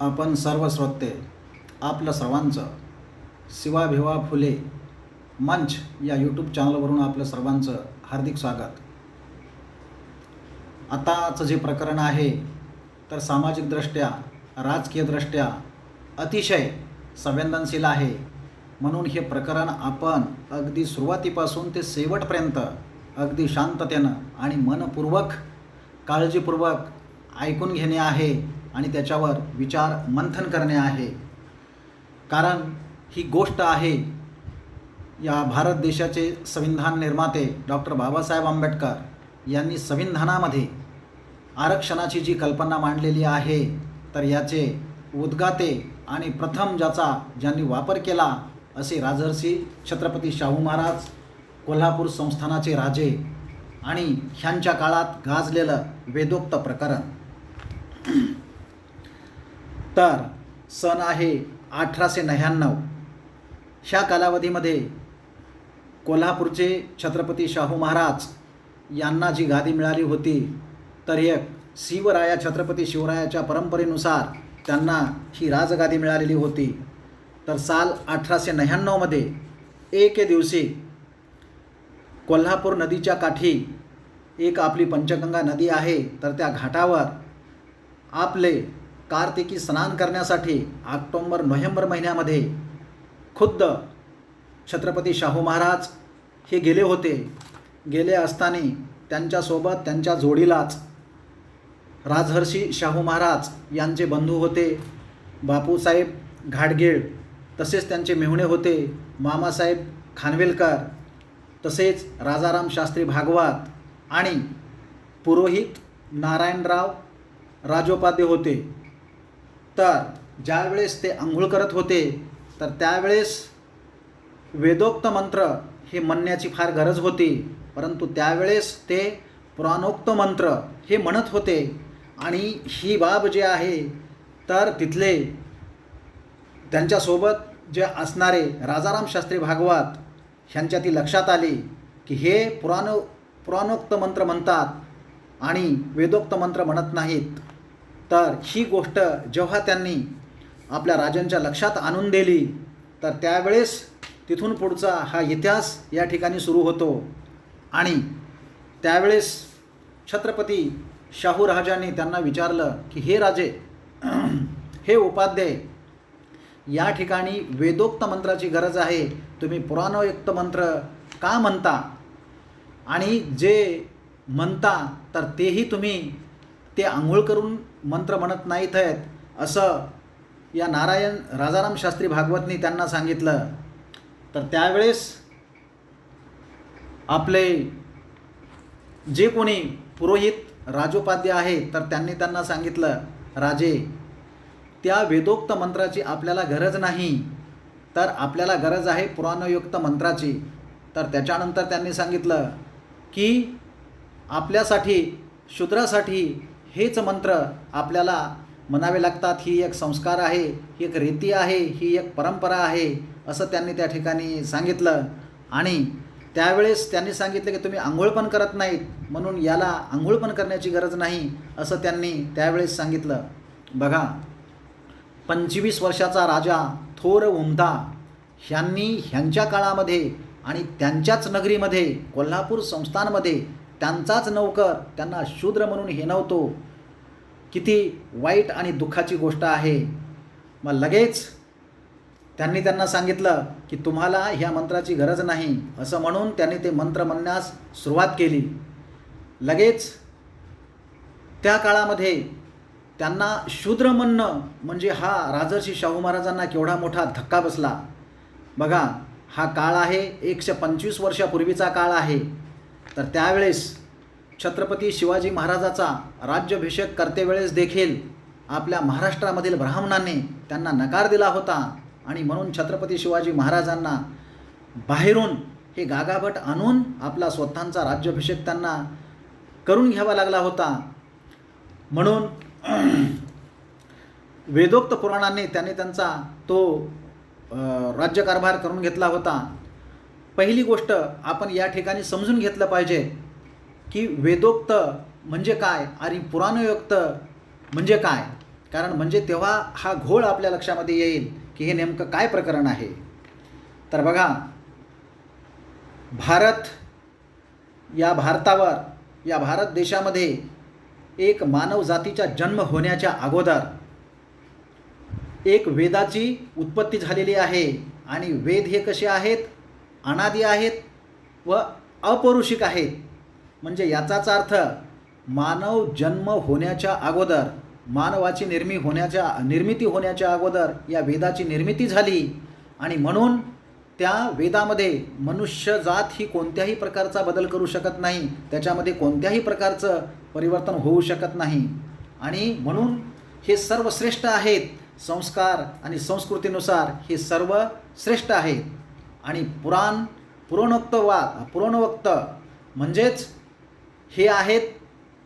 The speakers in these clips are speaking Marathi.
आपण सर्व श्रोते आपलं सर्वांचं शिवाभिवा फुले मंच या यूट्यूब चॅनलवरून आपलं सर्वांचं हार्दिक स्वागत. आताचं जे प्रकरण आहे तर सामाजिकदृष्ट्या राजकीयदृष्ट्या अतिशय संवेदनशील आहे. म्हणून हे प्रकरण आपण अगदी सुरुवातीपासून ते शेवटपर्यंत अगदी शांततेनं आणि मनपूर्वक काळजीपूर्वक ऐकून घेणे आहे. आणि त्याच्यावर विचार मंथन करणे आहे. कारण ही गोष्ट आहे या भारत देशाचे संविधान निर्माते डॉक्टर बाबासाहेब आंबेडकर यांनी संविधानामध्ये आरक्षणाची जी कल्पना मांडलेली आहे तर याचे उद्गाते आणि प्रथम ज्याचा ज्यांनी वापर केला असे राजर्षी छत्रपती शाहू महाराज कोल्हापूर संस्थानाचे राजे आणि ह्यांच्या काळात गाजलेलं वेदोक्त प्रकरण. तर सन आहे अठराशे नव्याण्णव. ह्या कालावधीमध्ये कोल्हापूरचे छत्रपती शाहू महाराज यांना जी गादी मिळाली होती तर एक शिवराया छत्रपती शिवरायाच्या परंपरेनुसार त्यांना ही राजगादी मिळालेली होती. तर साल अठराशे नव्याण्णवमध्ये एके दिवशी कोल्हापूर नदीच्या काठी एक आपली पंचगंगा नदी आहे तर त्या घाटावर आपले कार्तिकी स्नान करण्यासाठी ऑक्टोंबर नोव्हेंबर महिन्यामध्ये खुद्द छत्रपती शाहू महाराज हे गेले होते. गेले असताना त्यांच्यासोबत त्यांच्या जोडीलाच राजहर्षी शाहू महाराज यांचे बंधू होते. बापूसाहेब घाटगेळ तसेच त्यांचे मेहुणे होते. मामासाहेब खानवेलकर तसेच राजाराम शास्त्री भागवत आणि पुरोहित नारायणराव राजोपाध्ये होते. तर ज्यावेळेस ते आंघोळ करत होते तर त्यावेळेस वेदोक्त मंत्र हे म्हणण्याची फार गरज होती. परंतु त्यावेळेस ते पुराणोक्त मंत्र हे म्हणत होते. आणि ही बाब जी आहे तर तिथले त्यांच्यासोबत जे असणारे राजाराम शास्त्री भागवत ह्यांच्या ती लक्षात आली की हे पुराण पुराणोक्त मंत्र म्हणतात आणि वेदोक्त मंत्र म्हणत नाहीत. तर ही गोष्ट जेव्हा त्यांनी आपल्या राजांच्या लक्षात आणून दिली तर त्यावेळेस तिथून पुढचा हा इतिहास या ठिकाणी सुरू होतो. आणि त्यावेळेस छत्रपती शाहू राजांनी त्यांना विचारलं की हे राजे हे उपाध्याय या ठिकाणी वेदोक्त मंत्राची गरज आहे. तुम्ही पुराणयुक्त मंत्र का म्हणता? आणि जे म्हणता तर तेही तुम्ही ते आंघोळ करून मंत्र म्हणत नाहीत आहेत असं या नारायण राजाराम शास्त्री भागवतनी त्यांना सांगितलं. तर त्यावेळेस आपले जे कोणी पुरोहित राजोपाध्य आहे तर त्यांनी त्यांना सांगितलं राजे त्या वेदोक्त मंत्राची आपल्याला गरज नाही. तर आपल्याला गरज आहे पुराणयुक्त मंत्राची. तर त्याच्यानंतर त्यांनी सांगितलं की आपल्यासाठी शूद्रासाठी हेच मंत्र आपल्याला म्हणावे लागतात. ही एक संस्कार आहे ही एक रीती आहे ही एक परंपरा आहे असं त्यांनी त्या ठिकाणी सांगितलं. आणि त्यावेळेस त्यांनी सांगितलं की तुम्ही आंघोळ पण करत नाहीत म्हणून याला आंघोळ पण करण्याची गरज नाही असं त्यांनी त्यावेळेस सांगितलं. बघा पंचवीस वर्षाचा राजा थोर उमदा ह्यांनी ह्यांच्या काळामध्ये आणि त्यांच्याच नगरीमध्ये कोल्हापूर संस्थानमध्ये त्यांचाच नौकर त्यांना शूद्र म्हणून हिणवतो किती वाईट आणि दुःखाची गोष्ट आहे. मग लगेच त्यांनी त्यांना सांगितलं की तुम्हाला ह्या मंत्राची गरज नाही असं म्हणून त्यांनी ते मंत्र म्हणण्यास सुरुवात केली. लगेच त्या काळामध्ये त्यांना शूद्र म्हणणं म्हणजे हा राजर्षी शाहू महाराजांना केवढा मोठा धक्का बसला. बघा हा काळ आहे एकशे पंचवीस वर्षापूर्वीचा काळ आहे. तर त्यावेळेस छत्रपती शिवाजी महाराजाचा राज्याभिषेक करतेवेळेस देखील आपल्या महाराष्ट्रामधील ब्राह्मणांनी त्यांना नकार दिला होता. आणि म्हणून छत्रपती शिवाजी महाराजांना बाहेरून हे गागाभट आणून आपला स्वतःचा राज्याभिषेक त्यांना करून घ्यावा लागला होता. म्हणून वेदोक्त पुराणांनी त्यांनी त्यांचा तो राज्यकारभार करून घेतला होता. पहिली गोष्ट आपण या ठिकाणी समजून घेतलं पाहिजे की वेदोक्त म्हणजे काय आणि पुराणयोक्त म्हणजे काय? कारण म्हणजे तेव्हा हा घोळ आपल्या लक्षामध्ये येईल की हे नेमकं काय प्रकरण आहे. तर बघा भारत या भारतावर या भारत देशामध्ये एक मानव जातीचा जन्म होण्याच्या अगोदर एक वेदाची उत्पत्ती झालेली आहे आणि वेद हे कसे आहेत? अनादी आहेत व अपौरुषिक आहेत. म्हणजे याचाच अर्थ मानव जन्म होण्याच्या अगोदर मानवाची निर्मी होण्याच्या निर्मिती होण्याच्या अगोदर या वेदाची निर्मिती झाली आणि म्हणून त्या वेदामध्ये मनुष्य जात ही कोणत्याही प्रकारचा बदल करू शकत नाही त्याच्यामध्ये कोणत्याही प्रकारचं परिवर्तन होऊ शकत नाही. आणि म्हणून हे सर्व श्रेष्ठ आहेत संस्कार आणि संस्कृतीनुसार हे सर्व श्रेष्ठ आहेत. आणि पुराण पुरोणोक्त वा पुरोणवक्त म्हणजेच हे आहेत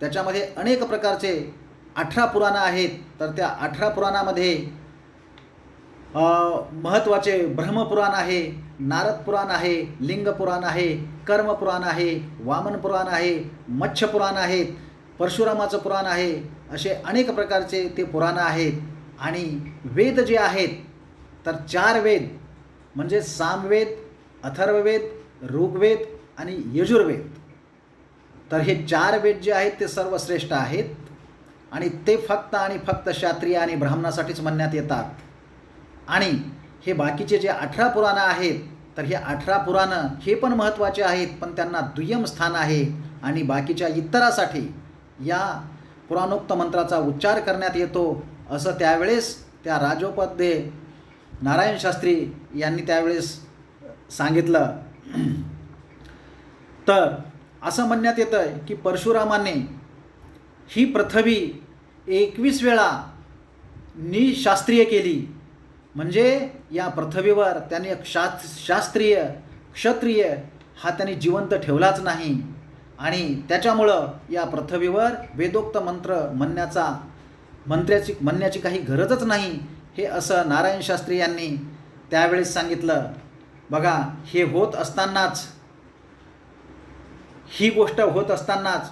त्याच्यामध्ये अनेक प्रकारचे अठरा पुराणं आहेत तर त्या अठरा पुराणामध्ये महत्त्वाचे ब्रह्मपुराण आहे नारद पुराण आहे लिंग पुराण आहे कर्म पुराण आहे वामन पुराण आहे मत्स्य पुराण आहेत परशुरामाचं पुराण आहे असे अनेक प्रकारचे ते पुराणं आहेत. आणि वेद जे आहेत तर चार वेद म्हणजे सामवेद अथर्ववेद ऋग्वेद आणि यजुर्वेद. तर हे चार वेद जे आहेत ते सर्व श्रेष्ठ आहेत आणि ते फक्त आणि फक्त क्षात्रिय आणि ब्राह्मणासाठीच म्हणण्यात येतात. आणि हे बाकीचे जे अठरा पुराणं आहेत तर हे अठरा पुराणं हे पण महत्त्वाचे आहेत पण त्यांना दुय्यम स्थान आहे आणि बाकीच्या इतरासाठी या पुराणोक्त मंत्राचा उच्चार करण्यात येतो. असं त्यावेळेस त्या राजोपाध्ये नारायण शास्त्री यांनी त्यावेळेस सांगितलं तर असं म्हणण्यात येतं आहे की परशुरामाने ही पृथ्वी एकवीस वेळा निशास्त्रीय केली. म्हणजे या पृथ्वीवर त्याने शा शास्त्रीय क्षत्रिय हा त्यांनी जिवंत ठेवलाच नाही. आणि त्याच्यामुळं या पृथ्वीवर वेदोक्त मंत्र म्हणण्याचा मंत्र्याची म्हणण्याची काही गरजच नाही. हे असं नारायण शास्त्री यांनी त्यावेळेस सांगितलं. बघा हे होत असतानाच ही गोष्ट होत असतानाच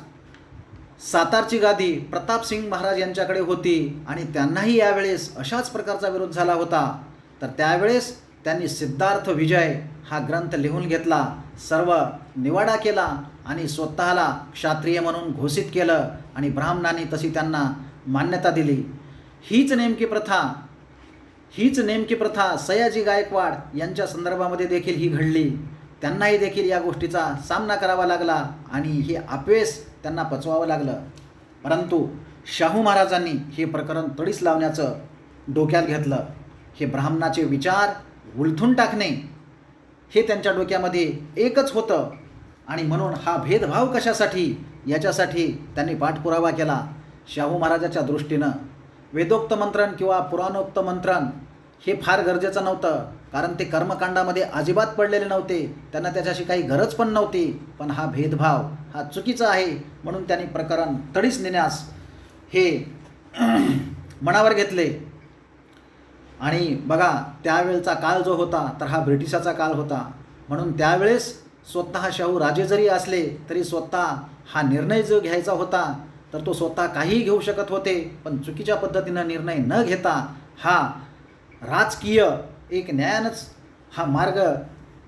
सातारची गादी प्रतापसिंग महाराज यांच्याकडे होती आणि त्यांनाही यावेळेस अशाच प्रकारचा विरोध झाला होता. तर त्यावेळेस त्यांनी सिद्धार्थ विजय हा ग्रंथ लिहून घेतला सर्व निवाडा केला आणि स्वतःला क्षात्रिय म्हणून घोषित केलं आणि ब्राह्मणांनी तशी त्यांना मान्यता दिली. हीच नेमकी प्रथा हीच नेमकी प्रथा सयाजी गायकवाड यांच्या संदर्भामध्ये देखील ही घडली. त्यांनाही देखील या गोष्टीचा सामना करावा लागला आणि हे अपयश त्यांना पचवावं लागलं. परंतु शाहू महाराजांनी हे प्रकरण तडीस लावण्याचं डोक्यात घेतलं. हे ब्राह्मणाचे विचार उलथून टाकणे हे त्यांच्या डोक्यामध्ये एकच होतं. आणि म्हणून हा भेदभाव कशासाठी? याच्यासाठी त्यांनी पाठपुरावा केला. शाहू महाराजाच्या दृष्टीनं वेदोक्त मंत्रण किंवा पुराणोक्त मंत्रण हे फार गरजेचं नव्हतं. कारण ते कर्मकांडामध्ये अजिबात पडलेले नव्हते. त्यांना त्याच्याशी काही गरज पण नव्हती. पण हा भेदभाव हा चुकीचा आहे म्हणून त्यांनी प्रकरण तडीच नेण्यास हे मनावर घेतले. आणि बघा त्यावेळचा काळ जो होता तर हा ब्रिटिशाचा काळ होता. म्हणून त्यावेळेस स्वतः शाहू राजे जरी असले तरी स्वतः हा निर्णय जो घ्यायचा होता तर तो स्वतः काहीही घेऊ शकत होते पण चुकीच्या पद्धतीनं निर्णय न घेता हा राजकीय एक न्यायानंच हा मार्ग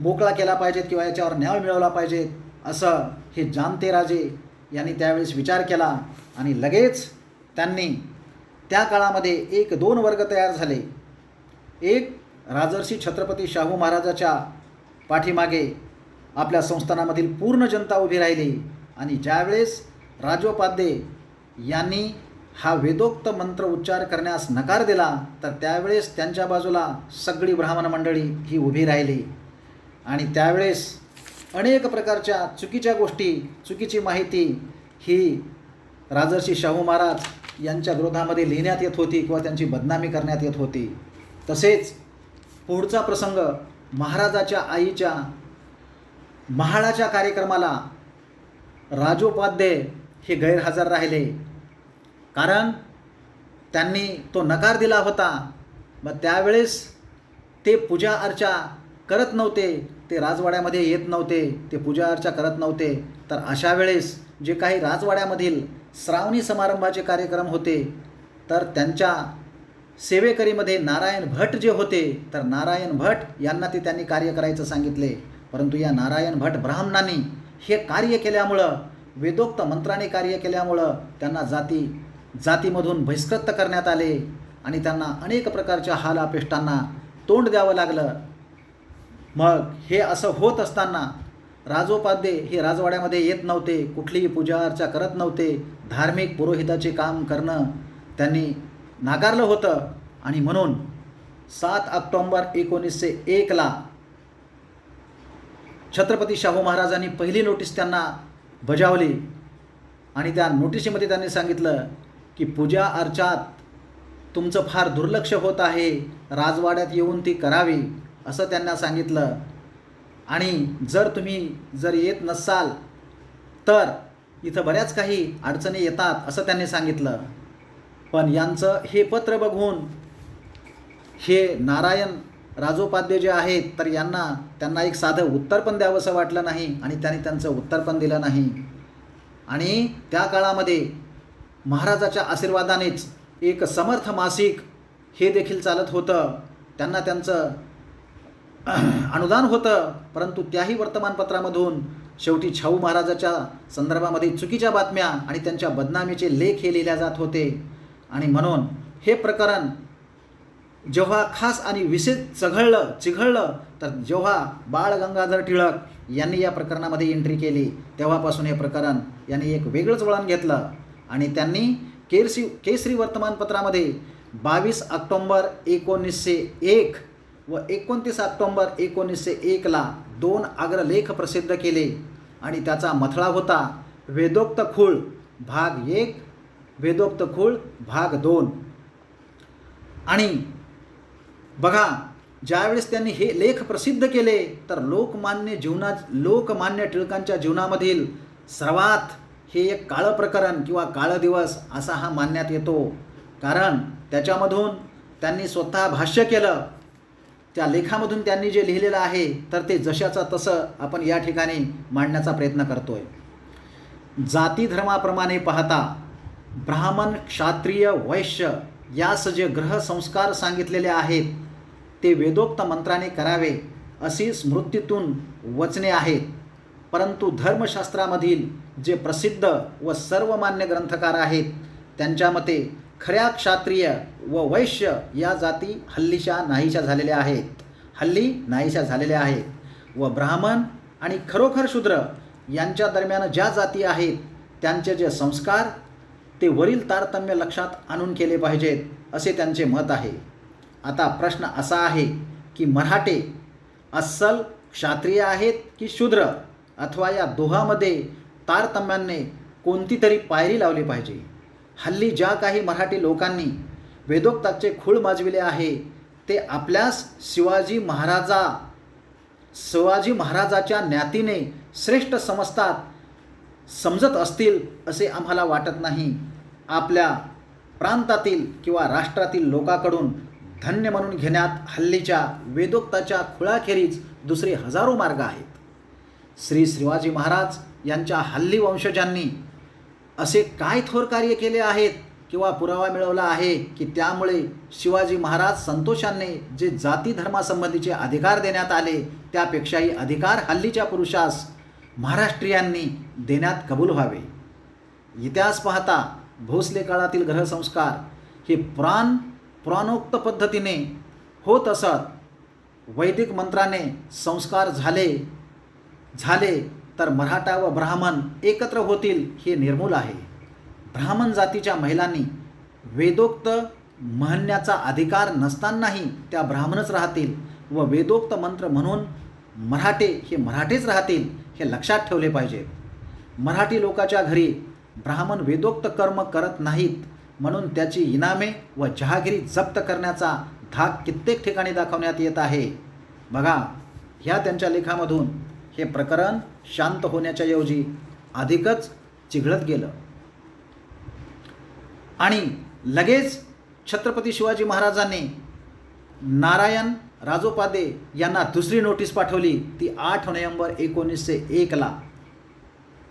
मोकळा केला पाहिजेत किंवा याच्यावर न्याय मिळवला पाहिजे असं हे जाणते राजे यांनी त्यावेळेस विचार केला आणि लगेच त्यांनी त्या काळामध्ये एक दोन वर्ग तयार झाले. एक राजर्षी छत्रपती शाहू महाराजाच्या पाठीमागे आपल्या संस्थानामधील पूर्ण जनता उभी राहिली आणि ज्यावेळेस राजोपाध्ये यांनी हा वेदोक्त मंत्र उच्चार करण्यास नकार दिला तर त्यावेळेस त्यांच्या बाजूला सगळी ब्राह्मण मंडळी ही उभी राहिली. आणि त्यावेळेस अनेक प्रकारच्या चुकीच्या गोष्टी चुकीची माहिती ही राजर्षी शाहू महाराज यांच्या विरोधामध्ये लिहिण्यात येत होती किंवा त्यांची बदनामी करण्यात येत होती. तसेच पुढचा प्रसंग महाराजाच्या आईच्या महाळाच्या कार्यक्रमाला राजोपाध्ये हे गैरहजर राहिले. कारण त्यांनी तो नकार दिला होता. मग त्यावेळेस ते पूजा अर्चा करत नव्हते. ते राजवाड्यामध्ये येत नव्हते. ते पूजा अर्चा करत नव्हते. तर अशा वेळेस जे काही राजवाड्यामधील श्रावणी समारंभाचे कार्यक्रम होते तर त्यांच्या सेवेकरीमध्ये नारायण भट जे होते तर नारायण भट यांना ते त्यांनी कार्य करायचं सांगितले. परंतु या नारायण भट ब्राह्मणांनी हे कार्य केल्यामुळं वेदोक्त मंत्राने कार्य केल्यामुळं त्यांना जाती जातीमधून बहिष्कृत करण्यात आले आणि त्यांना अनेक प्रकारच्या हाल अपेष्टांना तोंड द्यावं लागलं. मग हे असं होत असताना राजोपाध्ये हे राजवाड्यामध्ये येत नव्हते कुठलीही पूजा अर्चा करत नव्हते धार्मिक पुरोहिताचे काम करणं त्यांनी नाकारलं होतं. आणि म्हणून सात ऑक्टोंबर एकोणीसशे एकला छत्रपती शाहू महाराजांनी पहिली नोटीस त्यांना बजावली. आणि त्या नोटिशीमध्ये त्यांनी सांगितलं की पूजा अर्चात तुमचं फार दुर्लक्ष होत आहे राजवाड्यात येऊन ती करावी असं त्यांना सांगितलं. आणि जर तुम्ही जर येत नसाल तर इथं बऱ्याच काही अडचणी येतात असं त्यांनी सांगितलं. पण यांचं हे पत्र बघून हे नारायण राजोपाध्ये जे आहेत तर यांना त्यांना एक साधं उत्तर पण द्यावंसं वाटलं नाही आणि त्यांनी त्यांचं उत्तर पण दिलं नाही. आणि त्या काळामध्ये महाराजाच्या आशीर्वादानेच एक समर्थ मासिक हे देखील चालत होतं. त्यांना त्यांचं अनुदान होतं परंतु त्याही वर्तमानपत्रामधून शेवटी छाऊ महाराजाच्या संदर्भामध्ये चुकीच्या बातम्या आणि त्यांच्या बदनामीचे लेख हे लिहिल्या जात होते. आणि म्हणून हे प्रकरण जेव्हा खास आणि विशेष चघळलं चिघळलं तर जेव्हा बाळ गंगाधर टिळक यांनी या प्रकरणामध्ये एंट्री केली तेव्हापासून हे प्रकरण यांनी एक वेगळंच वळण घेतलं. आणि त्यांनी केरसी केसरी वर्तमानपत्रामध्ये बावीस ऑक्टोंबर एकोणीसशे एक व एकोणतीस ऑक्टोंबर एकोणीसशे एकला दोन अग्रलेख प्रसिद्ध केले. आणि त्याचा मथळा होता वेदोक्त खूळ भाग एक वेदोक्त खूळ भाग दोन. आणि बघा ज्यावेळेस त्यांनी हे लेख प्रसिद्ध केले तर लोकमान्य जीवनात लोकमान्य टिळकांच्या जीवनामधील सर्वात हे एक काळं प्रकरण किंवा काळं दिवस असा हा मानण्यात येतो. कारण त्याच्यामधून त्यांनी स्वतः भाष्य केलं. त्या लेखामधून त्यांनी जे लिहिलेलं आहे तर ते जशाचं तसं आपण या ठिकाणी मांडण्याचा प्रयत्न करतोय. जाती धर्माप्रमाणे पाहता ब्राह्मण क्षात्रिय वैश्य यास जे ग्रह संस्कार सांगितलेले आहेत ते वेदोक्त मंत्राने करावे अशी स्मृतीतून वचने आहेत. परंतु धर्मशास्त्रामधील जे प्रसिद्ध व सर्वमान्य ग्रंथकार आहेत त्यांच्या मते खऱ्या क्षात्रिय व वैश्य या जाती हल्लीशा नाहीशा झालेल्या आहेत. हल्ली नाहीशा झालेल्या आहेत. व ब्राह्मण आणि खरोखर शूद्र यांच्या दरम्यान ज्या जाती आहेत त्यांचे जे संस्कार ते वरील तारतम्य लक्षात आणून केले पाहिजेत असे त्यांचे मत आहे. आता प्रश्न असा आहे की मराठे अस्सल क्षात्रिय आहेत की शूद्र? अथवा या दोहामध्ये तारतम्याने कोणती तरी पायरी लावली पाहिजे? हल्ली ज्या काही मराठी लोकांनी वेदोक्ताचे खूळ माजविले आहे ते आपल्यास शिवाजी महाराजा शिवाजी महाराजाच्या ज्ञातीने श्रेष्ठ समजतात समजत असतील असे आम्हाला वाटत नाही. आपल्या प्रांतातील किंवा राष्ट्रातील लोकांकडून धन्य म्हणून घेण्यात हल्लीच्या वेदोक्ताच्या खुळाखेरीज दुसरे हजारो मार्ग आहेत. श्री शिवाजी महाराज यांच्या हल्ली वंशजांनी असे काय थोर कार्य केले आहेत किंवा पुरावा मिळवला आहे की त्यामुळे शिवाजी महाराज संतोषाने जे जाती धर्मासंबंधीचे अधिकार देण्यात आले त्यापेक्षाही अधिकार हल्लीच्या पुरुषास महाराष्ट्रीयांनी देण्यात कबूल व्हावे. इतिहास पाहता भोसले काळातील ग्रहसंस्कार हे प्राण पुराणोक्त पद्धतीने होत असत. वैदिक मंत्राने संस्कार झाले झाले तर मराठा व ब्राह्मण एकत्र होतील हे निर्मूल आहे. ब्राह्मण जातीच्या महिलांनी वेदोक्त म्हणण्याचा अधिकार नसतानाही त्या ब्राह्मणच राहतील व वेदोक्त मंत्र म्हणून मराठे हे मराठेच राहतील हे लक्षात ठेवले पाहिजे. मराठी लोकाच्या घरी ब्राह्मण वेदोक्त कर्म करत नाहीत म्हणून त्याची इनामे व जहागिरी जप्त करण्याचा धाक कित्येक ठिकाणी दाखवण्यात येत आहे. बघा ह्या त्यांच्या लेखामधून हे प्रकरण शांत होण्याच्या ऐवजी अधिकच चिघळत गेलं. आणि लगेच छत्रपती शिवाजी महाराजांनी नारायण राजोपादे यांना दुसरी नोटीस पाठवली ती आठ नोव्हेंबर एकोणीसशे एकला.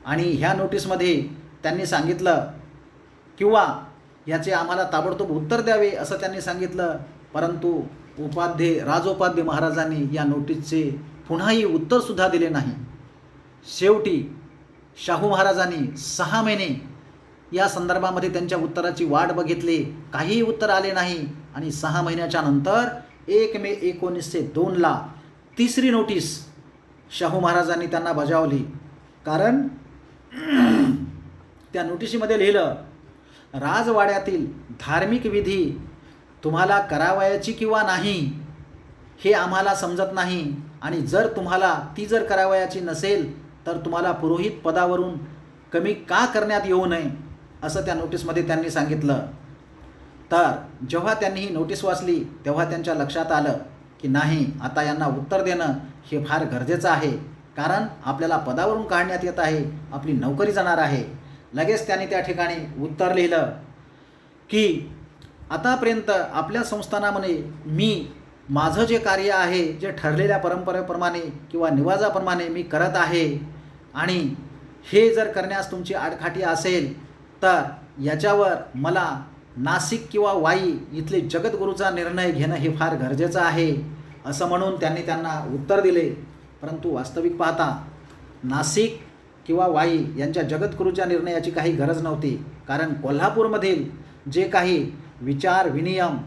आणि ह्या नोटीसमध्ये त्यांनी सांगितलं किंवा याचे आम्हाला ताबडतोब उत्तर द्यावे असं त्यांनी सांगितलं. परंतु उपाध्ये राजोपाध्ये महाराजांनी या नोटीसचे पुन्हाही उत्तरसुद्धा दिले नाही. शेवटी शाहू महाराजांनी सहा महिने या संदर्भामध्ये त्यांच्या उत्तराची वाट बघितली. काहीही उत्तर आले नाही आणि सहा महिन्याच्या नंतर एक मे एकोणीसशे दोनला तिसरी नोटीस शाहू महाराजांनी त्यांना बजावली. कारण त्या नोटिशीमध्ये लिहिलं राजवाड्यातील धार्मिक विधी तुम्हाला करावयाची किंवा नाही हे आम्हाला समजत नाही. आणि जर तुम्हाला ती जर करावयाची नसेल तर तुम्हाला पुरोहित पदावरून कमी का करण्यात येऊ नये? असं त्या नोटीसमध्ये त्यांनी सांगितलं. तर जेव्हा त्यांनी ही नोटीस वाचली तेव्हा त्यांच्या लक्षात आलं की नाही आता यांना उत्तर देणं हे फार गरजेचं आहे. कारण आपल्याला पदावरून काढण्यात येत आहे आपली नोकरी जाणार आहे. लगेच त्यांनी त्या ठिकाणी उत्तर लिहिलं की आतापर्यंत आपल्या संस्थानामध्ये मी माझं जे कार्य आहे जे ठरलेल्या परंपरेप्रमाणे किंवा निवाजाप्रमाणे मी करत आहे आणि हे जर करण्यास तुमची आडखाटी असेल तर याच्यावर मला नाशिक किंवा वाई इथले जगद्गुरूचा निर्णय घेणं हे फार गरजेचं आहे असं म्हणून त्यांनी त्यांना उत्तर दिले. परंतु वास्तविक पाहता नाशिक किंवा वाई यांच्या जगद्गुरूच्या निर्णयाची काही गरज नव्हती. कारण कोल्हापूरमधील जे काही विचार विनियम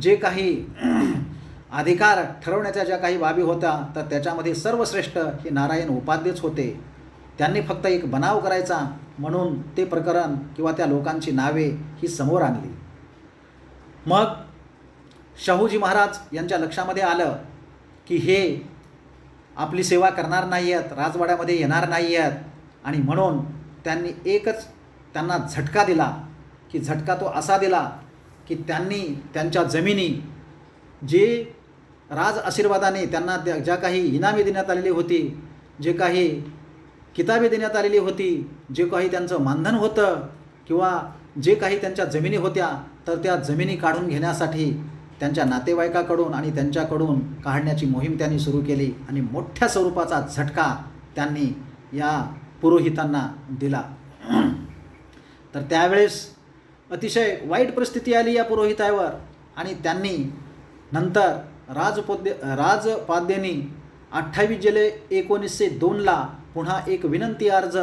जे काही अधिकार ठरवण्याच्या ज्या काही बाबी होत्या तर त्याच्यामध्ये सर्वश्रेष्ठ हे नारायण उपाध्येच होते. त्यांनी फक्त एक बनाव करायचा म्हणून ते प्रकरण किंवा त्या लोकांची नावे ही समोर आणली. मग शाहूजी महाराज यांच्या लक्षामध्ये आलं की हे आपली सेवा करणार नाही आहेत राजवाड्यामध्ये येणार नाही आहेत आणि म्हणून त्यांनी एकच त्यांना झटका दिला की झटका तो असा दिला की त्यांनी त्यांच्या जमिनी जे राज आशीर्वादाने त्यांना त्या ज्या काही इनामी देण्यात आलेली होती जे काही किताबे देण्यात आलेली होती जे काही त्यांचं मानधन होतं किंवा जे काही त्यांच्या जमिनी होत्या तर त्या जमिनी काढून घेण्यासाठी त्यांच्या नातेवाईकाकडून आणि त्यांच्याकडून काढण्याची मोहीम त्यांनी सुरू केली आणि मोठ्या स्वरूपाचा झटका त्यांनी या पुरोहितांना दिला. तर त्यावेळेस अतिशय वाईट परिस्थिती आली या पुरोहितावर आणि त्यांनी नंतर राजपोद्य राजपाद्यांनी अठ्ठावीस जुलै एकोणीसशे दोनला पुन्हा एक विनंती अर्ज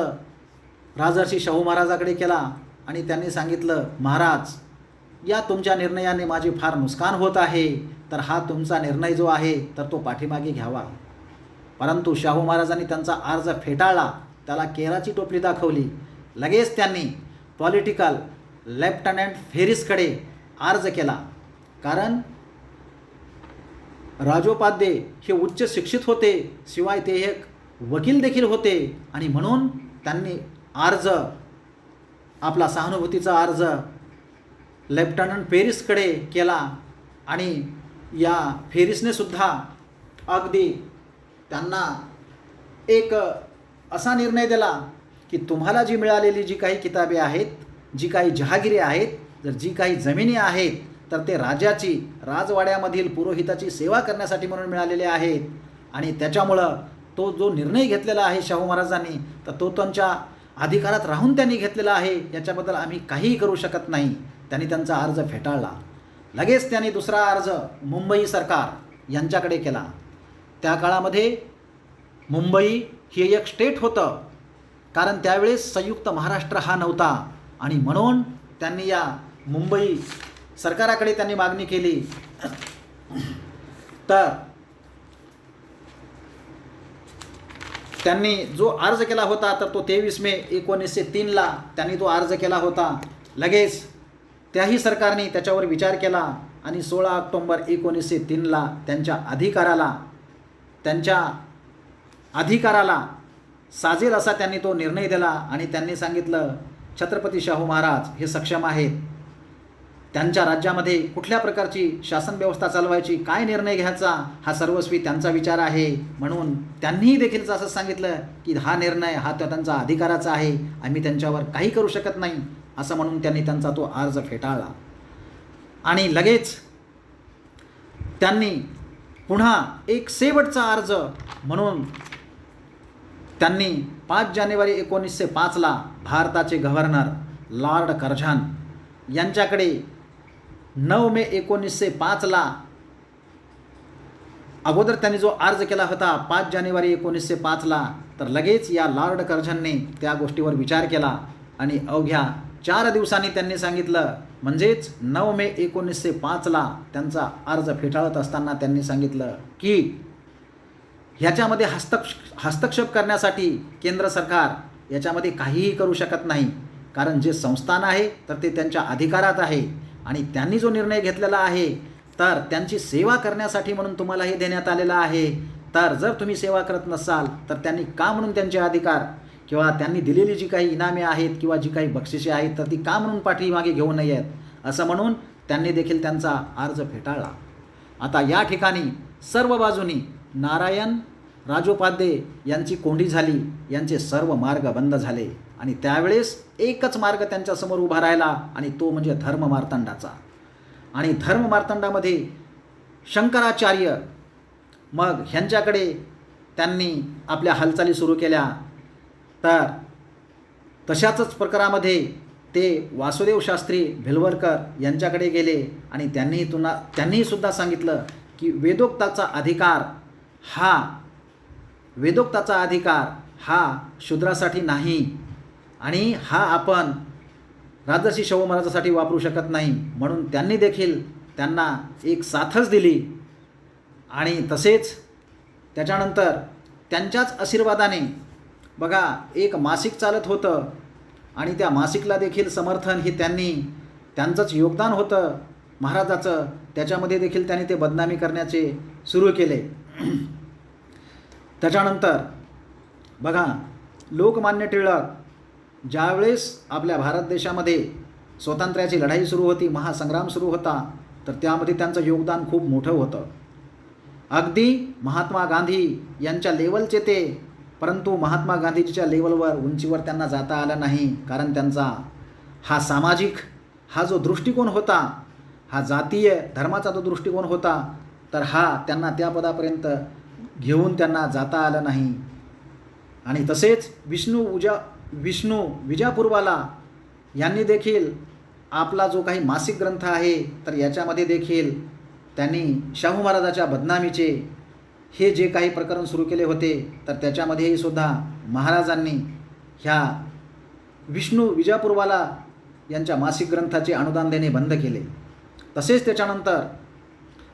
राजर्षी शाहू महाराजाकडे केला आणि त्यांनी सांगितलं महाराज या तुमच्या निर्णयाने माझे फार नुकसान होत आहे. तर हा तुमचा निर्णय जो आहे तर तो पाठीमागे घ्यावा. परंतु शाहू महाराजांनी त्यांचा अर्ज फेटाळला. त्याला केराची टोपली दाखवली. लगेच त्यांनी पॉलिटिकल लेफ्टनंट फेरिसकडे अर्ज केला. कारण राजोपाध्ये हे उच्च शिक्षित होते. शिवाय ते एक वकील देखील होते. आणि म्हणून त्यांनी अर्ज आपला सहानुभूतीचा अर्ज लेफ्टनंट पेरिसकडे केला आणि या फेरिसने सुद्धा अगदी त्यांना एक असा निर्णय दिला की तुम्हाला जी मिळालेली जी काही किताबे आहेत जी काही जहागिरी आहेत जर जी काही जमिनी आहेत तर ते राजाची राजवाड्यामधील पुरोहिताची सेवा करण्यासाठी म्हणून मिळालेले आहेत. आणि त्याच्यामुळं तो जो निर्णय घेतलेला आहे शाहू महाराजांनी तर तो त्यांच्या अधिकारात राहून त्यांनी घेतलेला आहे. याच्याबद्दल आम्ही काहीही करू शकत नाही. त्यांनी त्यांचा अर्ज फेटाळला. लगेच त्यांनी दुसरा अर्ज मुंबई सरकार यांच्याकडे केला. त्या काळामध्ये मुंबई हे एक स्टेट होतं. कारण त्यावेळेस संयुक्त महाराष्ट्र हा नव्हता. आणि म्हणून त्यांनी या मुंबई सरकाराकडे त्यांनी मागणी केली. तर त्यांनी जो अर्ज केला होता तर तो तेवीस मे एकोणीसशे तीनला त्यांनी तो अर्ज केला होता. लगेच त्याही सरकारने त्याच्यावर विचार केला आणि सोळा ऑक्टोंबर एकोणीसशे तीनला त्यांच्या अधिकाराला त्यांच्या अधिकाराला साजेल असा त्यांनी तो निर्णय दिला आणि त्यांनी सांगितलं छत्रपती शाहू महाराज हे सक्षम आहेत. त्यांच्या राज्यामध्ये कुठल्या प्रकारची शासन व्यवस्था चालवायची काय निर्णय घ्यायचा हा सर्वस्वी त्यांचा विचार आहे. म्हणून त्यांनीही देखील असं सांगितलं की हा निर्णय हा त्या त्यांचा अधिकाराचा आहे. आम्ही त्यांच्यावर काही करू शकत नाही. असं म्हणून त्यांनी त्यांचा तो अर्ज फेटाळला. आणि लगेच त्यांनी पुन्हा एक शेवटचा अर्ज म्हणून त्यांनी पाच जानेवारी एकोणीसशे पाचला भारताचे गव्हर्नर लॉर्ड करझान यांच्याकडे नऊ मे एकोणीसशे पाचला अगोदर त्यांनी जो अर्ज केला होता पाच जानेवारी एकोणीसशे पाचला तर लगेच या लॉर्ड कर्झनने त्या गोष्टीवर विचार केला आणि अवघ्या चार दिवसांनी त्यांनी सांगितलं म्हणजेच नऊ मे एकोणीसशे पाचला त्यांचा अर्ज फेटाळत असताना त्यांनी सांगितलं की ह्याच्यामध्ये हस्तक्ष हस्तक्षेप करण्यासाठी केंद्र सरकार याच्यामध्ये काहीही करू शकत नाही. कारण जे संस्थान आहे तर ते त्यांच्या अधिकारात आहे. आणि त्यांनी जो निर्णय घेतलेला आहे तर त्यांची सेवा करण्यासाठी म्हणून तुम्हाला हे देण्यात आलेलं आहे. तर जर तुम्ही सेवा करत नसाल तर त्यांनी का म्हणून त्यांचे अधिकार? किंवा त्यांनी दिलेली जी काही इनामे आहेत किंवा जी काही बक्षिसे आहेत तर ती का म्हणून पाठीमागे घेऊ नयेत असं म्हणून त्यांनी देखील त्यांचा अर्ज फेटाळला. आता या ठिकाणी सर्व बाजूनी नारायण राजोपाध्ये यांची कोंडी झाली यांचे सर्व मार्ग बंद झाले आणि त्यावेळेस एकच मार्ग त्यांच्यासमोर उभा राहिला आणि तो म्हणजे धर्म मार्तंडाचा. आणि धर्म मार्तंडामध्ये शंकराचार्य मग ह्यांच्याकडे त्यांनी आपल्या हालचाली सुरू केल्या तर तशाच प्रकारामध्ये ते वासुदेव शास्त्री भिलवरकर यांच्याकडे गेले आणि त्यांनी तुना त्यांनीहीसुद्धा सांगितलं की वेदोक्ताचा अधिकार हा वेदोक्ताचा अधिकार हा शूद्रासाठी नाही आणि हा आपण राजर्षी शाहू महाराजासाठी वापरू शकत नाही म्हणून त्यांनी देखील त्यांना एक साथच दिली. आणि तसेच त्याच्यानंतर त्यांच्याच आशीर्वादाने बघा एक मासिक चालत होतं आणि त्या मासिकला देखील समर्थन हे त्यांनी त्यांचंच योगदान होतं. महाराजाचं त्याच्यामध्ये देखील त्यांनी ते बदनामी करण्याचे सुरू केले. त्याच्यानंतर बघा लोकमान्य टिळक ज्यावेळेस आपल्या भारत देशामध्ये स्वातंत्र्याची लढाई सुरू होती महासंग्राम सुरू होता तर त्यामध्ये त्यांचं योगदान खूप मोठं होतं. अगदी महात्मा गांधी यांच्या लेवलचे ते परंतु महात्मा गांधीजीच्या लेवलवर उंचीवर त्यांना जाता आलं नाही. कारण त्यांचा हा सामाजिक हा जो दृष्टिकोन होता हा जातीय धर्माचा जो दृष्टिकोन होता तर हा त्यांना त्या पदापर्यंत घेऊन त्यांना जाता आलं नाही. आणि तसेच विष्णू उजा विष्णू विजापूरवाला यांनी देखील आपला जो काही मासिक ग्रंथ आहे तर याच्यामध्ये देखील त्यांनी शाहू महाराजाच्या बदनामीचे हे जे काही प्रकरण सुरू केले होते तर त्याच्यामध्येही सुद्धा महाराजांनी ह्या विष्णू विजापूरवाला यांच्या मासिक ग्रंथाचे अनुदान देणे बंद केले. तसेच त्याच्यानंतर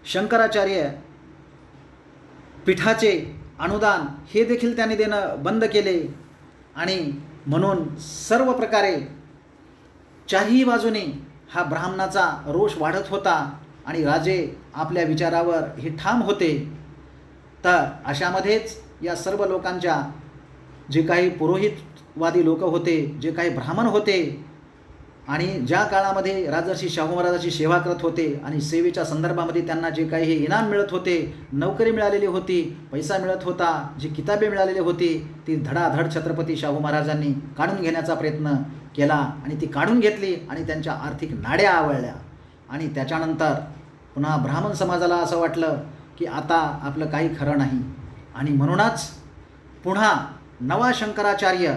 शंकराचार्य पीठाचे अनुदान हे देखील त्यांनी देणं बंद केले आणि म्हणून सर्व प्रकारे चारही बाजूने हा ब्राह्मणाचा रोष वाढत होता आणि राजे आपल्या विचारावर हे ठाम होते. तर अशामध्येच या सर्व लोकांच्या जे काही पुरोहितवादी लोक होते जे काही ब्राह्मण होते आणि ज्या काळामध्ये राजर्षी शाहू महाराजाची सेवा करत होते आणि सेवेच्या संदर्भामध्ये त्यांना जे काही हे इनाम मिळत होते नोकरी मिळालेली होती पैसा मिळत होता जी किताबे मिळालेली होती ती धडाधड छत्रपती शाहू महाराजांनी काढून घेण्याचा प्रयत्न केला आणि ती काढून घेतली आणि त्यांच्या आर्थिक नाड्या आवळल्या. आणि त्याच्यानंतर पुन्हा ब्राह्मण समाजाला असं वाटलं की आता आपलं काही खरं नाही. आणि म्हणूनच पुन्हा नवा शंकराचार्य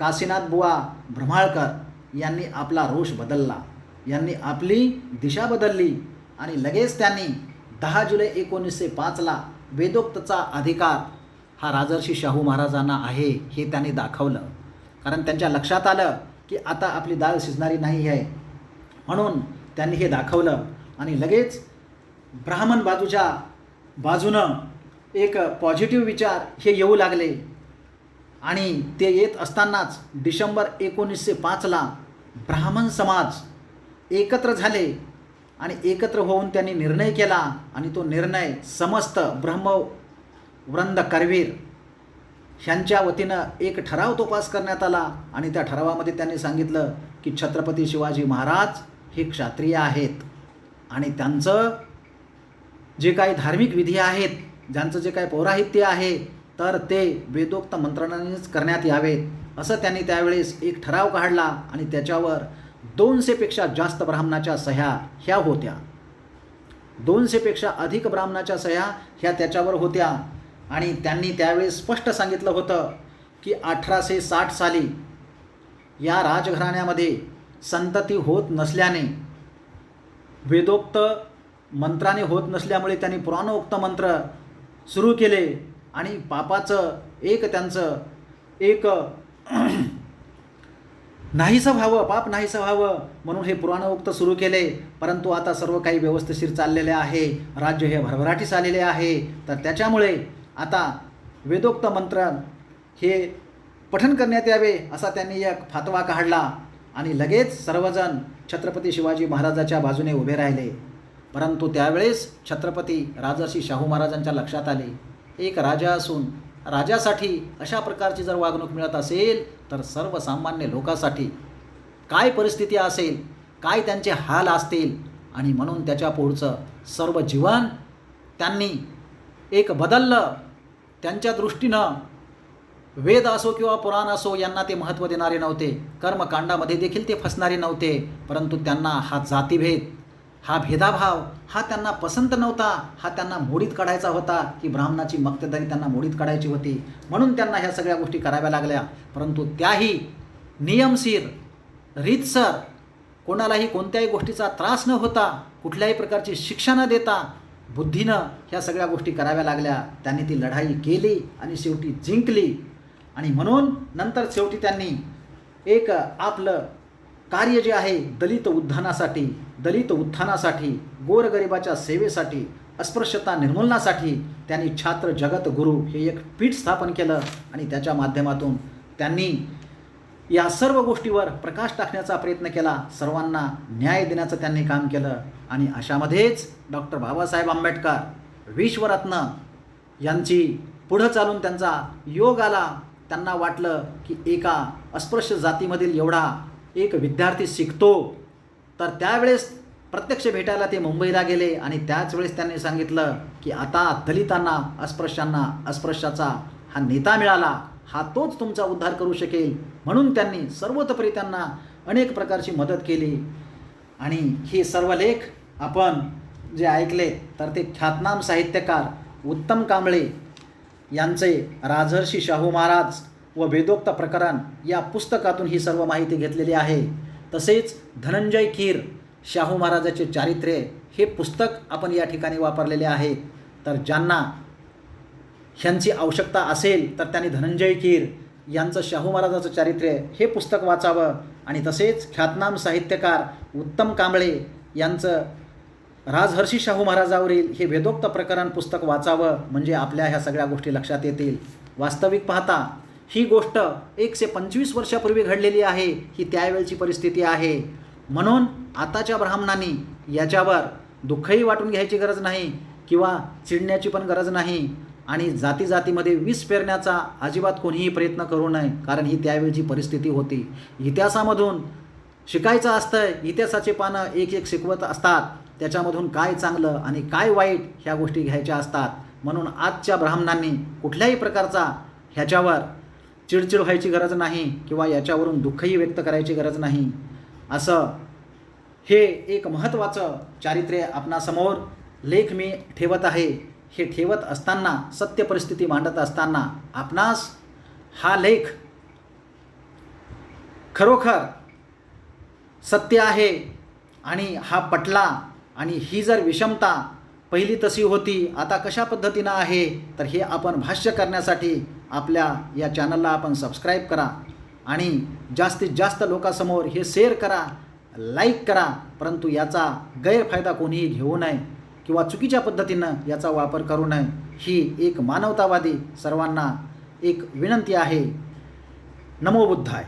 काशीनाथ बुवा ब्रह्माळकर यांनी आपला रोष बदलला. यांनी आपली दिशा बदलली आणि लगेच त्यांनी दहा जुलै एकोणीसशे पाचला वेदोक्तचा अधिकार हा राजर्षी शाहू महाराजांना आहे हे त्यांनी दाखवलं. कारण त्यांच्या लक्षात आलं की आता आपली डाळ शिजणारी नाही आहे. म्हणून त्यांनी हे दाखवलं आणि लगेच ब्राह्मण बाजूच्या बाजूनं एक पॉझिटिव्ह विचार हे येऊ लागले. आणि ते येत असतानाच डिसेंबर एकोणीसशे पाचला ब्राह्मण समाज एकत्र झाले आणि एकत्र होऊन त्यांनी निर्णय केला आणि तो निर्णय समस्त ब्रह्मवृंद करवीर ह्यांच्या वतीनं एक ठराव तो पास करण्यात आला आणि त्या ठरावामध्ये त्यांनी सांगितलं की छत्रपती शिवाजी महाराज हे क्षत्रिय आहेत. आणि त्यांचं जे काही धार्मिक विधी आहेत ज्यांचं जे काही पौराहित्य आहे तर ते वेदोक्त मंत्रणानेच करण्यात यावेत. असं त्यांनी त्यावेळेस एक ठराव काढला आणि त्याच्यावर दोनशेपेक्षा जास्त ब्राह्मणाच्या सह्या ह्या होत्या. दोनशेपेक्षा अधिक ब्राह्मणाच्या सह्या ह्या त्याच्यावर होत्या. आणि त्यांनी त्यावेळेस स्पष्ट सांगितलं होतं की अठराशे साठ साली या राजघराण्यामध्ये संतती होत नसल्याने वेदोक्त मंत्राने होत नसल्यामुळे त्यांनी पुराणोक्त मंत्र सुरू केले आणि पापाचं एक त्यांचं एक नाहीसं व्हावं पाप नाहीसं व्हावं म्हणून हे पुराणोक्त सुरू केले. परंतु आता सर्व काही व्यवस्थिशीर चाललेले आहे. राज्य हे भरभराटीस आलेले आहे. तर त्याच्यामुळे आता वेदोक्त मंत्र हे पठण करण्यात यावे असा त्यांनी एक फातवा काढला आणि लगेच सर्वजण छत्रपती शिवाजी महाराजाच्या बाजूने उभे राहिले. परंतु त्यावेळेस छत्रपती राजर्षी शाहू महाराजांच्या लक्षात आले. एक राजा असून राजासाठी अशा प्रकारची जर वागणूक मिळत असेल तर सर्वसामान्य लोकांसाठी काय परिस्थिती असेल काय त्यांचे हाल असतील आणि म्हणून त्याच्या पुढचं सर्व जीवन त्यांनी एक बदललं. त्यांच्या दृष्टीनं वेद असो किंवा पुराण असो यांना ते महत्त्व देणारे नव्हते. कर्मकांडामध्ये देखील ते फसणारे नव्हते परंतु त्यांना हा जातीभेद हा भेदाभाव हा त्यांना पसंत नव्हता हा त्यांना मोडीत काढायचा होता की ब्राह्मणाची मक्तेदारी त्यांना मोडीत काढायची होती. म्हणून त्यांना ह्या सगळ्या गोष्टी कराव्या लागल्या. परंतु त्याही नियमशीर रीतसर कोणालाही कोणत्याही गोष्टीचा त्रास न होता कुठल्याही प्रकारची शिक्षा न देता बुद्धीनं ह्या सगळ्या गोष्टी कराव्या लागल्या. त्यांनी ती लढाई केली आणि शेवटी जिंकली. आणि म्हणून नंतर शेवटी त्यांनी एक आपलं कार्य जे आहे दलित उद्धानासाठी दलित उत्थानासाठी गोरगरिबाच्या सेवेसाठी अस्पृश्यता निर्मूलनासाठी त्यांनी छात्र जगत गुरु हे एक पीठ स्थापन केलं आणि त्याच्या माध्यमातून त्यांनी या सर्व गोष्टीवर प्रकाश टाकण्याचा प्रयत्न केला. सर्वांना न्याय देण्याचं त्यांनी काम केलं आणि अशामध्येच डॉक्टर बाबासाहेब आंबेडकर विश्वरत्न यांची पुढं चालून त्यांचा योग आला. त्यांना वाटलं की एका अस्पृश्य जातीमधील एवढा एक विद्यार्थी शिकतो. तर त्यावेळेस प्रत्यक्ष भेटायला ते मुंबईला गेले आणि त्याच वेळेस त्यांनी सांगितलं की आता दलितांना अस्पृश्यांना अस्पृश्याचा हा नेता मिळाला हा तोच तुमचा उद्धार करू शकेल म्हणून त्यांनी सर्वतोपरी त्यांना अनेक प्रकारची मदत केली. आणि हे सर्व लेख आपण जे ऐकले तर ते ख्यातनाम साहित्यकार उत्तम कांबळे यांचे राजर्षी शाहू महाराज व वेदोक्त प्रकरण या पुस्तकातून ही सर्व माहिती घेतलेली आहे. तसेच धनंजय कीर शाहू महाराजाचे चारित्र्य हे पुस्तक आपण या ठिकाणी वापरलेले आहे. तर ज्यांना ह्यांची आवश्यकता असेल तर त्यांनी धनंजय कीर यांचं शाहू महाराजाचं चारित्र्य हे पुस्तक वाचावं. आणि तसेच ख्यातनाम साहित्यकार उत्तम कांबळे यांचं राजहर्षी शाहू महाराजावरील हे वेदोक्त प्रकरण पुस्तक वाचावं म्हणजे आपल्या ह्या सगळ्या गोष्टी लक्षात येतील. वास्तविक पाहता ही गोष्ट एकशे पंचवीस वर्षापूर्वी घडलेली आहे ही त्यावेळची परिस्थिती आहे. म्हणून आताच्या ब्राह्मणांनी याच्यावर दुःखही वाटून घ्यायची गरज नाही किंवा चिडण्याची पण गरज नाही आणि जाती जातीमध्ये विष पेरण्याचा अजिबात कोणीही प्रयत्न करू नये कारण ही त्यावेळची परिस्थिती होती. इतिहासामधून शिकायचं असतं इतिहासाचे पानं एक एक शिकवत असतात. त्याच्यामधून काय चांगलं आणि काय वाईट ह्या गोष्टी घ्यायच्या असतात. म्हणून आजच्या ब्राह्मणांनी कुठल्याही प्रकारचा ह्याच्यावर चिडचिड व्हायची गरज नाही किंवा याच्यावरून दुःखही व्यक्त करायची गरज नाही. असं हे एक महत्त्वाचं चारित्र्य आपणासमोर लेख मी ठेवत आहे. हे ठेवत असताना सत्य परिस्थिती मांडत असताना आपणास हा लेख खरोखर सत्य आहे आणि हा पटला आणि ही जर विषमता पहिली तशी होती आता कशा पद्धतीनं आहे तर हे आपण भाष्य करण्यासाठी आपल्या या चॅनलला आपण सबस्क्राईब करा आणि जास्तीत जास्त लोकांसमोर हे शेअर करा लाईक करा परंतु याचा गैरफायदा कोणीही घेऊ नये किंवा चुकीच्या पद्धतीनं याचा वापर करू नये. ही एक मानवतावादी सर्वांना एक विनंती आहे. नमो बुद्धाय.